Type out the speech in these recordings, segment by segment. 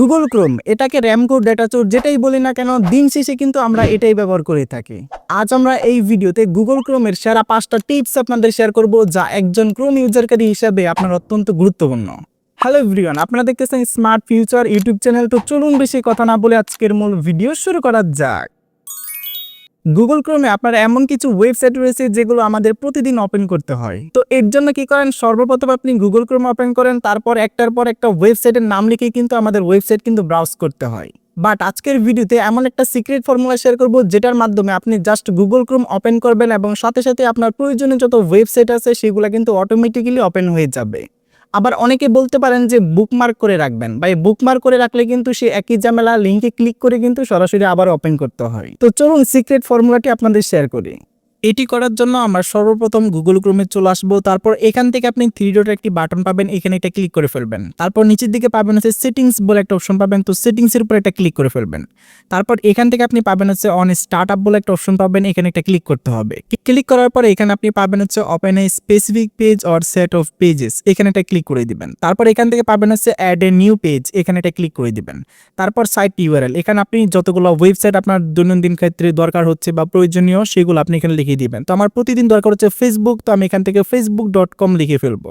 Google Chrome, এটাকে Ramco data চোর, যেটাই বলি না কেন, দিন শেষে কিন্তু আমরা এটাই ব্যবহার করে থাকি। আজ আমরা এই ভিডিওতে গুগল ক্রোমের সেরা পাঁচটা টিপস আপনাদের শেয়ার করব যা একজন ক্রোম ইউজারকারী হিসাবে আপনার অত্যন্ত গুরুত্বপূর্ণ। হ্যালো এভরিওয়ান আপনারা দেখতেছেন স্মার্ট ফিউচার ইউটিউব চ্যানেল, তো চলুন বেশি কথা না বলে আজকের মূল ভিডিও শুরু করা যাক। গুগল ক্রোমে আপনার এমন কিছু ওয়েবসাইট রয়েছে যেগুলো আমাদের প্রতিদিন ওপেন করতে হয়। তো এর জন্য কি করেন? সর্বপ্রথম আপনি গুগল ক্রোম ওপেন করেন, তারপর একটার পর একটা ওয়েবসাইটের নাম লিখে কিন্তু আমাদের ওয়েবসাইট কিন্তু ব্রাউজ করতে হয়। বাট আজকের ভিডিওতে এমন একটা সিক্রেট ফর্মুলা শেয়ার করব, যেটার মাধ্যমে আপনি জাস্ট গুগল ক্রোম ওপেন করবেন এবং সাথে সাথে আপনার প্রয়োজনীয় যত ওয়েবসাইট আছে, সেগুলো কিন্তু অটোমেটিক্যালি ওপেন হয়ে যাবে। আবার অনেকে বলতে পারেন যে বুকমার্ক করে রাখবেন। বা বুকমার্ক করে রাখলে কিন্তু সে একই জামেলা লিঙ্কে ক্লিক করে কিন্তু সরাসরি আবার ওপেন করতে হয়। তো চলুন সিক্রেট ফর্মুলাটি আপনাদের শেয়ার করি। এটি করার জন্য আমরা সর্বপ্রথম গুগল ক্রোমে চলে আসব। তারপর এখান থেকে আপনি থ্রি ডটের একটি বাটন পাবেন, এখানে এটা ক্লিক করে ফেলবেন। তারপর নিচের দিকে পাবেন হচ্ছে সেটিংস বলে একটা অপশন পাবেন। তো সেটিংসের উপর একটা ক্লিক করে ফেলবেন। তারপর এখান থেকে আপনি পাবেন হচ্ছে অন স্টার্ট আপ বলে একটা অপশন পাবেন, এখানে একটা ক্লিক করতে হবে। ক্লিক করার পরে এখানে আপনি পাবেন হচ্ছে open a specific page or set of pages এখানে একটা ক্লিক করে দিবেন। তারপর এখান থেকে পাবেন হচ্ছে অ্যাড এ নিউ পেজ এখানে একটা ক্লিক করে দিবেন। তারপর সাইট ইউআরএল এখানে আপনি যতগুলো ওয়েবসাইট আপনার দৈনন্দিন ক্ষেত্রে দরকার হচ্ছে বা প্রয়োজনীয়, সেগুলো আপনি এখানে লিখে দিবেন। তো আমার প্রতিদিন দরকার হচ্ছে ফেসবুক তো আমি এখান থেকে ফেসবুক ডট কম লিখে ফেলব।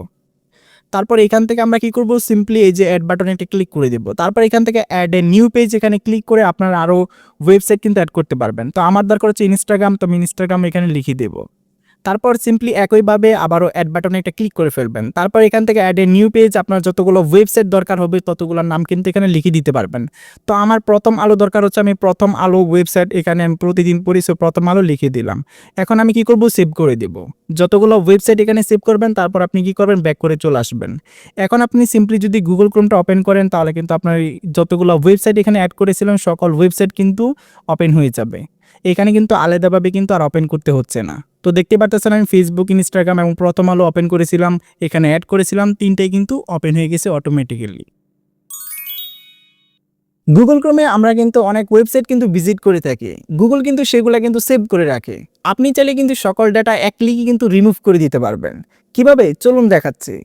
তারপর এখান থেকে আমরা কি করব? সিম্পলি এই যে অ্যাড বাটনে একটা ক্লিক করে দেব। তারপর এখান থেকে অ্যাড এ নিউ পেজ এখানে ক্লিক করে আপনারা আরও ওয়েবসাইট কিন্তু অ্যাড করতে পারবেন। তো আমার দরকার হচ্ছে ইনস্টাগ্রাম তো আমি ইনস্টাগ্রাম এখানে লিখে দেবো। তারপর সিম্পলি একইভাবে আবারও অ্যাড বাটনে একটা ক্লিক করে ফেলবেন। তারপর এখান থেকে অ্যাড এ নিউ পেজ আপনার যতগুলো ওয়েবসাইট দরকার হবে, ততগুলোর নাম কিন্তু এখানে লিখে দিতে পারবেন। তো আমার প্রথম আলো দরকার হচ্ছে আমি প্রথম আলো ওয়েবসাইট এখানে আমি প্রতিদিন পড়ি সো প্রথম আলো লিখে দিলাম। এখন আমি কি করব? সেভ করে দেব। যতগুলো ওয়েবসাইট এখানে সেভ করবেন, তারপর আপনি কি করবেন? ব্যাক করে চলে আসবেন। এখন আপনি সিম্পলি যদি গুগল ক্রোমটা ওপেন করেন, তাহলে কিন্তু আপনার যতগুলো ওয়েবসাইট এখানে অ্যাড করেছিলেন সকল ওয়েবসাইট কিন্তু ওপেন হয়ে যাবে। এখানে কিন্তু আলাদাভাবে কিন্তু আর ওপেন করতে হচ্ছে না। তো দেখতে পাচ্ছেন আমি ফেসবুক ইনস্টাগ্রাম এবং প্রথম আলো ওপেন করেছিলাম, এখানে অ্যাড করেছিলাম, তিনটাই কিন্তু ওপেন হয়ে গেছে অটোমেটিক্যালি গুগল ক্রমে আমরা কিন্তু অনেক ওয়েবসাইট কিন্তু ভিজিট করে থাকি। গুগল কিন্তু সেগুলো কিন্তু সেভ করে রাখে। আপনি চাইলে কিন্তু সকল ডাটা এক ক্লিকে কিন্তু রিমুভ করে দিতে পারবেন। কীভাবে? চলুন দেখাচ্ছি।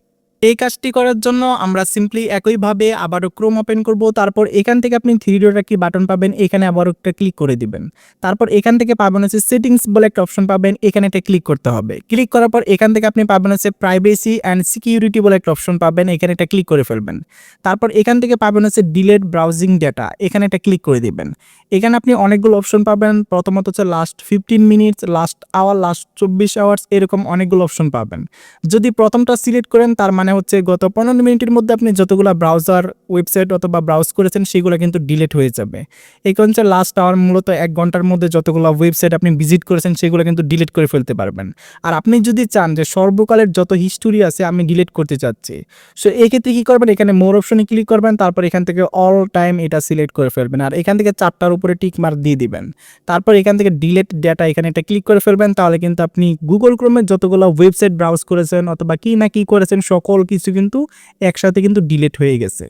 এই কাজটি করার জন্য আমরা সিম্পলি একইভাবে আবারও ক্রোম ওপেন করব। তারপর এখান থেকে আপনি থ্রি ডট একটি বাটন পাবেন, এখানে আবারও একটা ক্লিক করে দিবেন। তারপর এখান থেকে পাবেন হচ্ছে সেটিংস বলে একটা অপশন পাবেন, এখানে একটা ক্লিক করতে হবে। ক্লিক করার পর এখান থেকে আপনি পাবেন হচ্ছে প্রাইভেসি অ্যান্ড সিকিউরিটি বলে একটা অপশন পাবেন, এখানে একটা ক্লিক করে ফেলবেন। তারপর এখান থেকে পাবেন হচ্ছে ডিলেট ব্রাউজিং ডেটা এখানে একটা ক্লিক করে দিবেন। এখানে আপনি অনেকগুলো অপশন পাবেন, প্রথমত হচ্ছে last fifteen minutes last hour last চব্বিশ আওয়ার্স এরকম অনেকগুলো অপশন পাবেন। যদি প্রথমটা সিলেক্ট করেন, তার মানে হচ্ছে গত পনেরো মিনিটের মধ্যে আপনি যতগুলো ব্রাউজার ওয়েবসাইট অথবা ব্রাউজ করেছেন, সেগুলো কিন্তু ডিলিট হয়ে যাবে। এই হচ্ছে লাস্ট আওয়ার মূলত এক ঘণ্টার মধ্যে যতগুলো ওয়েবসাইট আপনি ভিজিট করেছেন, সেগুলো কিন্তু ডিলিট করে ফেলতে পারবেন। আর আপনি যদি চান যে সর্বকালের যত হিস্টোরি আছে, আমি ডিলিট করতে চাচ্ছি সো এক্ষেত্রে কী করবেন? এখানে মোর অপশনে ক্লিক করবেন, তারপর এখান থেকে অল টাইম এটা সিলেক্ট করে ফেলবেন। আর এখান থেকে চারটার উপরে টিক মার্ক দিয়ে দিবেন। তারপর এখান থেকে ডিলেট ডেটা এখানে এটা ক্লিক করে ফেলবেন, তাহলে কিন্তু আপনি গুগল ক্রোমে যতগুলো ওয়েবসাইট ব্রাউজ করেছেন, অথবা কি না কি করেছেন, সকল কিছু কিন্তু একসাথে কিন্তু ডিলেট হয়ে গেছে।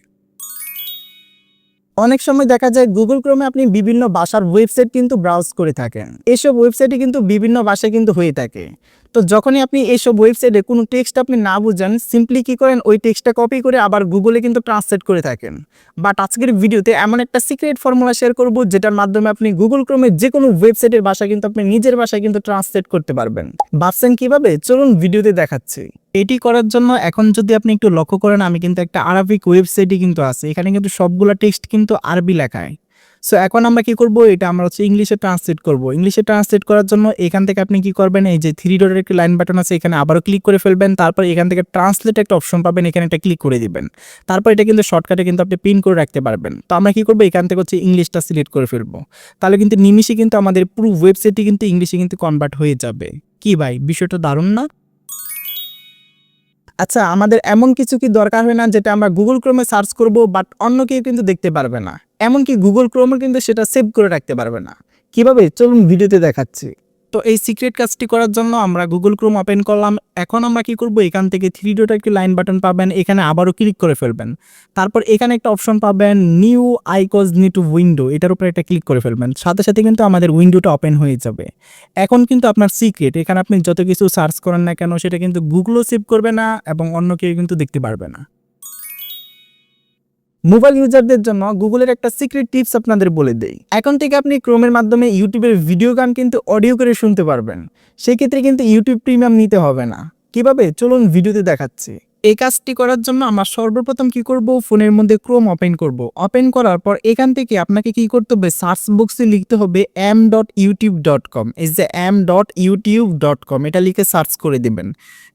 অনেক সময় দেখা যায় গুগল ক্রোমে আপনি বিভিন্ন ভাষার ওয়েবসাইট কিন্তু ব্রাউজ করে থাকেন। এসব ওয়েবসাইটে কিন্তু বিভিন্ন ভাষায় কিন্তু হয়ে থাকে। তো যখনই আপনি এইসব ওয়েবসাইটে কোনো টেক্সট আপনি না বুঝেন সিম্পলি কী করেন, ওই টেক্সটটা কপি করে আবার গুগলে কিন্তু ট্রান্সলেট করে থাকেন। বাট আজকের ভিডিওতে এমন একটা সিক্রেট ফর্মুলা শেয়ার করব, যেটার মাধ্যমে আপনি গুগল ক্রমে যে কোনো ওয়েবসাইটের ভাষা কিন্তু আপনি নিজের ভাষায় কিন্তু ট্রান্সলেট করতে পারবেন। ভাবছেন কীভাবে? চলুন ভিডিওতে দেখাচ্ছি। এটি করার জন্য এখন যদি আপনি একটু লক্ষ্য করেন, আমি কিন্তু একটা আরবিক ওয়েবসাইটই কিন্তু আছে। এখানে কিন্তু সবগুলো টেক্সট কিন্তু আরবি লেখায়। সো এখন আমরা কি করব? এটা আমরা হচ্ছে ইংলিশে ট্রান্সলেট করব। ইংলিশে ট্রান্সলেট করার জন্য এখান থেকে আপনি কি করবেন? এই যে থ্রি ডটের একটি লাইন বাটন আছে, এখানে আবারও ক্লিক করে ফেলবেন। তারপর এখান থেকে ট্রান্সলেট একটা অপশন পাবেন, এখানে একটা ক্লিক করে দিবেন। তারপর এটা কিন্তু শর্টকাটে কিন্তু আপনি পিন করে রাখতে পারবেন। তো আমরা কি করব? এখান থেকে হচ্ছে ইংলিশটা সিলেক্ট করে ফেলব। তাহলে কিন্তু নিমিশে কিন্তু আমাদের পুরো ওয়েবসাইটটি কিন্তু ইংলিশে কিন্তু কনভার্ট হয়ে যাবে। কি ভাই? বিষয়টা দারুণ না? আচ্ছা আমাদের এমন কিছু কি দরকার হয় না যেটা আমরা গুগল ক্রোমে সার্চ করব বাট অন্য কেউ কিন্তু দেখতে পারবে না? এমনকি গুগল ক্রোমে কিন্তু সেটা সেভ করে রাখতে পারবে না। কীভাবে? চলুন ভিডিওতে দেখাচ্ছি। তো এই সিক্রেট কাজটি করার জন্য আমরা গুগল ক্রোম ওপেন করলাম। এখন আমরা কি করব? এখান থেকে থ্রি ডট একটি লাইন বাটন পাবেন। এখানে আবারও ক্লিক করে ফেলবেন। তারপর এখানে একটা অপশন পাবেন নিউ আইকজ নিউ উইন্ডো এটার উপরে একটা ক্লিক করে ফেলবেন। সাথে সাথে কিন্তু আমাদের উইন্ডোটা ওপেন হয়ে যাবে। এখন কিন্তু আপনার সিক্রেট এখানে আপনি যত কিছু সার্চ করেন না কেন, সেটা কিন্তু গুগলও সেভ করবে না এবং অন্য কেউ কিন্তু দেখতে পারবে না। মোবাইল ইউজারদের জন্য গুগলের একটা সিক্রেট টিপস আপনাদের বলে দেই। এখন থেকে আপনি ক্রোমের মাধ্যমে ইউটিউবের ভিডিও গান কিন্তু অডিও করে শুনতে পারবেন। সেক্ষেত্রে কিন্তু ইউটিউব প্রিমিয়াম নিতে হবে না। কীভাবে? চলুন ভিডিওতে দেখাচ্ছি। এই কাজটি করার জন্য আমরা সর্বপ্রথম কি করব? ফোনের মধ্যে ক্রোম ওপেন করব। ওপেন করার পর এখান থেকে আপনাকে কি করতে হবে? সার্চ বক্সে লিখতে হবে M dot YouTube dot com এই যে M dot YouTube dot com এটা লিখে সার্চ করে দিবেন।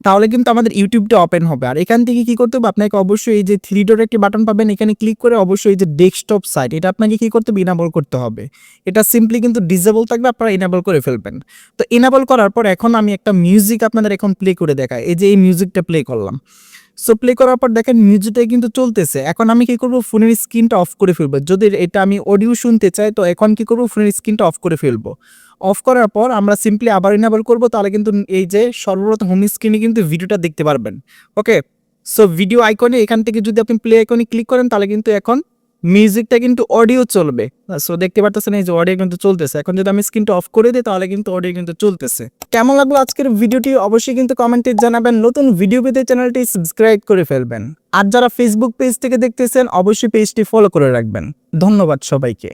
তাহলে কিন্তু আমাদের ইউটিউবটা ওপেন হবে। আর এখান থেকে কি করতে হবে? আপনাকে অবশ্যই এই যে থ্রি ডট একটি বাটন পাবেন। এখানে ক্লিক করে অবশ্যই এই যে ডেস্কটপ সাইট এটা আপনাকে কি করতে হবে? ইনাবল করতে হবে। এটা সিম্পলি কিন্তু ডিজেবল থাকবে, আপনারা ইনাবল করে ফেলবেন। তো ইনাবল করার পর এখন আমি একটা মিউজিক আপনাদের এখন প্লে করে দেখাই। এই যে এই মিউজিকটা প্লে করলাম। সো প্লে করার পর দেখেন মিউজিকটাই কিন্তু চলতেছে। এখন আমি কি করব? ফোনের স্ক্রিনটা অফ করে ফেলব। যদি এটা আমি অডিও শুনতে চাই, তো এখন কি করব? ফোনের স্ক্রিনটা অফ করে ফেলব। অফ করার পর আমরা সিম্পলি আবার ইনাবল করব, তাহলে কিন্তু এই যে সর্বপ্রথম হোম স্ক্রিনে কিন্তু ভিডিওটা দেখতে পারবেন। ওকে সো ভিডিও আইকনে এখান থেকে যদি আপনি প্লে আইকনে ক্লিক করেন, তাহলে কিন্তু এখন মিউজিকটা কিন্তু অডিও চলবে। সো দেখতে পারতেছেন এই যে অডিও কিন্তু চলতেছে। এখন যদি আমি স্ক্রিনটা অফ করে দিই, তাহলে কিন্তু অডিও কিন্তু চলতেছে। কেমন লাগল আজকের ভিডিওটি অবশ্যই কিন্তু কমেন্টে জানাবেন। নতুন ভিডিও পেতে চ্যানেলটি সাবস্ক্রাইব করে ফেলবেন। আর যারা ফেসবুক পেজ থেকে দেখতেছেন, অবশ্যই পেজটি ফলো করে রাখবেন। ধন্যবাদ সবাইকে।